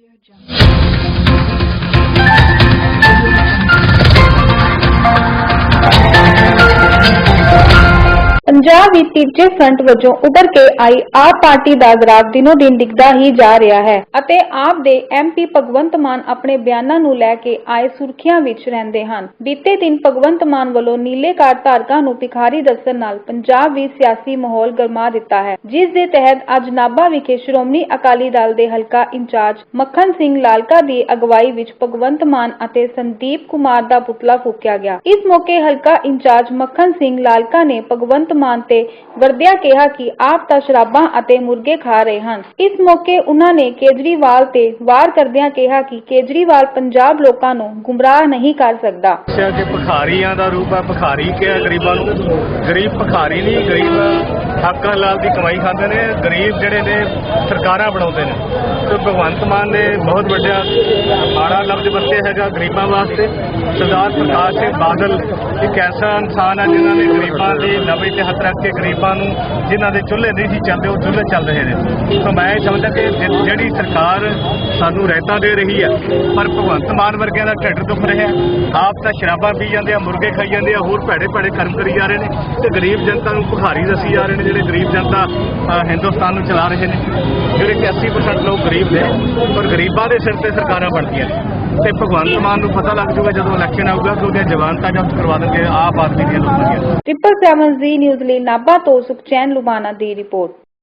Dear John. Punjab ਵਿੱਚ ਤੀਜੇ front ਵਜੋਂ ਉੱਭਰ ਕੇ ਆਈ ਆਪ ਪਾਰਟੀ ਦਾ ਗ੍ਰਾਫ ਦਿਨੋ ਦਿਨ ਡਿੱਗਦਾ ਹੀ ਜਾ ਰਿਹਾ ਹੈ ਅਤੇ ਆਪ ਦੇ ਐਮਪੀ ਭਗਵੰਤ ਮਾਨ ਆਪਣੇ ਬਿਆਨਾਂ ਨੂੰ ਲੈ ਕੇ ਆਏ ਸੁਰਖੀਆਂ ਵਿੱਚ ਰਹਿੰਦੇ ਹਨ। ਬੀਤੇ ਦਿਨ ਭਗਵੰਤ ਮਾਨ ਵੱਲੋਂ ਨੀਲੇ ਕਾਰਡ ਧਾਰਕਾਂ ਨੂੰ ਭਿਖਾਰੀ ਦੱਸਣ ਨਾਲ ਪੰਜਾਬ ਵਿੱਚ ਸਿਆਸੀ ਮਾਹੌਲ ਗਰਮਾ ਦਿੱਤਾ ਹੈ, ਜਿਸ ਦੇ ਤਹਿਤ ਅੱਜ ਨਾਭਾ ਵਿਖੇ ਸ਼੍ਰੋਮਣੀ ਅਕਾਲੀ ਦਲ ਦੇ ਹਲਕਾ ਇੰਚਾਰਜ ਮੱਖਣ ਸਿੰਘ ਲਾਲਕਾ ਦੀ ਅਗਵਾਈ ਵਿੱਚ ਭਗਵੰਤ ਮਾਨ ਅਤੇ ਸੰਦੀਪ ਕੁਮਾਰ ਦਾ ਪੁਤਲਾ ਫੂਕਿਆ ਗਿਆ। ਇਸ ਮੌਕੇ ਹਲਕਾ ਇੰਚਾਰਜ ਮੱਖਣ ਸਿੰਘ ਲਾਲਕਾ ਨੇ ਭਗਵੰਤ ਮਾਨ ਤੇ ਵਰਦਿਆ ਕਿਹਾ ਕਿ ਆਪ ਤਾਂ ਸ਼ਰਾਬਾਂ ਅਤੇ ਮੁਰਗੇ ਖਾ ਰਹੇ ਹਨ। ਇਸ ਮੌਕੇ ਉਹਨਾਂ ਨੇ ਕੇਜਰੀਵਾਲ ਤੇ ਵਾਰ ਕਰਦਿਆਂ ਕਿਹਾ ਕਿ ਕੇਜਰੀਵਾਲ ਪੰਜਾਬ ਲੋਕਾਂ ਨੂੰ ਗੁੰਮਰਾਹ ਨਹੀਂ ਕਰ ਸਕਦਾ। ਦੱਸਿਆ ਕਿ ਭਿਖਾਰੀਆਂ ਦਾ ਰੂਪ ਹੈ, ਭਿਖਾਰੀ ਕਿਹਾ ਗਰੀਬਾਂ ਨੂੰ। ਗਰੀਬ ਭਿਖਾਰੀ ਨਹੀਂ, ਗਰੀਬ ਹੱਕਾਂ ਲਾਲ ਦੀ ਕਮਾਈ ਖਾਂਦੇ ਨੇ, ਗਰੀਬ ਜਿਹੜੇ ਨੇ, ਸਰਕਾਰਾਂ ਬਣਾਉਂਦੇ ਨੇ। ਤੇ ਭਗਵੰਤ ਮਾਨ ਨੇ ਬਹੁਤ ਵੱਡਾ ਮਾੜਾ ਲਫ਼ਜ਼ ਵਰਤਿਆ ਹੈਗਾ ਗਰੀਬਾਂ ਵਾਸਤੇ। ਸਰਦਾਰ ਪ੍ਰਕਾਸ਼ ਸਿੰਘ ਬਾਦਲ ਇੱਕ ਐਸਾ ਇਨਸਾਨ ਆ ਜਿਨ੍ਹਾਂ ਨੇ ਗਰੀਬਾਂ ਦੀ ਨਵੇਂ ਤੇ ਹੱਥ ਰੱਖ ਕੇ ਗਰੀਬਾਂ ਨੂੰ ਜਿਨ੍ਹਾਂ ਦੇ ਚੁੱਲ੍ਹੇ ਨਹੀਂ ਸੀ ਚੱਲਦੇ, ਉਹ ਚੁੱਲ੍ਹੇ ਚੱਲ ਰਹੇ ਨੇ। ਸੋ ਮੈਂ ਇਹ ਸਮਝਦਾ ਕਿ ਜਿਹੜੀ ਸਰਕਾਰ ਸਾਨੂੰ ਰਹਿਤਾ ਦੇ ਰਹੀ ਹੈ ਪਰ ਭਗਵੰਤ ਮਾਨ ਵਰਗਿਆਂ ਦਾ ਢਿੱਡ ਦੁਖ ਰਿਹਾ। ਆਪ ਤਾਂ ਸ਼ਰਾਬਾਂ ਪੀ ਜਾਂਦੇ ਆ, ਮੁਰਗੇ ਖਾਈ ਜਾਂਦੇ ਆ, ਹੋਰ ਭੈੜੇ ਭੈੜੇ ਕਰਮ ਕਰੀ ਜਾ ਰਹੇ ਨੇ। ਤੇ ਗਰੀਬ ਜਨਤਾ ਨੂੰ ਭੁਖਾਰੀ ਦੱਸੀ ਜਾ ਰਹੇ ਨੇ ਜਿਹੜੇ ਗਰੀਬ ਜਨਤਾ ਹਿੰਦੁਸਤਾਨ ਨੂੰ ਚਲਾ ਰਹੇ ਨੇ ਜਿਹੜੇ ਕਿ 80% ਲੋਕ ਗਰੀਬ ਨੇ ਪਰ ਗਰੀਬਾਂ ਦੇ ਸਿਰ ਤੇ ਸਰਕਾਰਾਂ ਬਣਦੀਆਂ ਨੇ। ਤੇ ਭਗਵੰਤ ਮਾਨ ਨੂੰ ਪਤਾ ਲੱਗ ਜਾਊਗਾ ਜਦੋਂ ਇਲੈਕਸ਼ਨ ਆਊਗਾ ਕਿ ਉਹਦੀਆਂ ਜ਼ਮਾਨਤਾਂ ਜ਼ਬਤ ਕਰਵਾ ਦੇਣਗੇ ਆਪ ਆਦਮੀ ਦੀਆਂ ਲੋਕਾਂ ਦੀਆਂ। ਟ੍ਰਿਪਲ ਸੈਵਨ ਜ਼ੀ ਨਿਊਜ਼ ਲਈ ਨਾਭਾ ਤੋਂ ਸੁਖਚੈਨ ਲੁਬਾਨਾ ਦੀ ਰਿਪੋਰਟ।